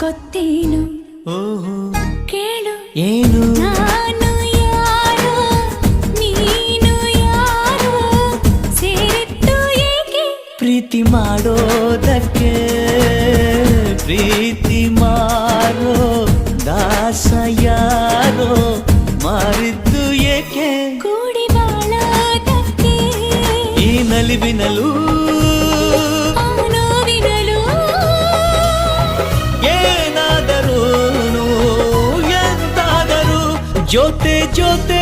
ಗೊತ್ತೇನು? ಓಹೋ. ಕೇಳು. ಏನು? ನಾನು ಯಾರು? ನೀನು ಯಾರು? ಸೇರಿದ್ದು ಏಕೆ? ಪ್ರೀತಿ ಮಾಡೋದಕ್ಕೆ ಪ್ರೀತಿ ಮಾರೋ ದಾಸ ಯಾರೋ ಮಾರಿದ್ದು ಏಕೆ? ಕೂಡಿ ಬಾಳೋದಕ್ಕೆ ಈ ನಲಿವಿನಲು जोते जोते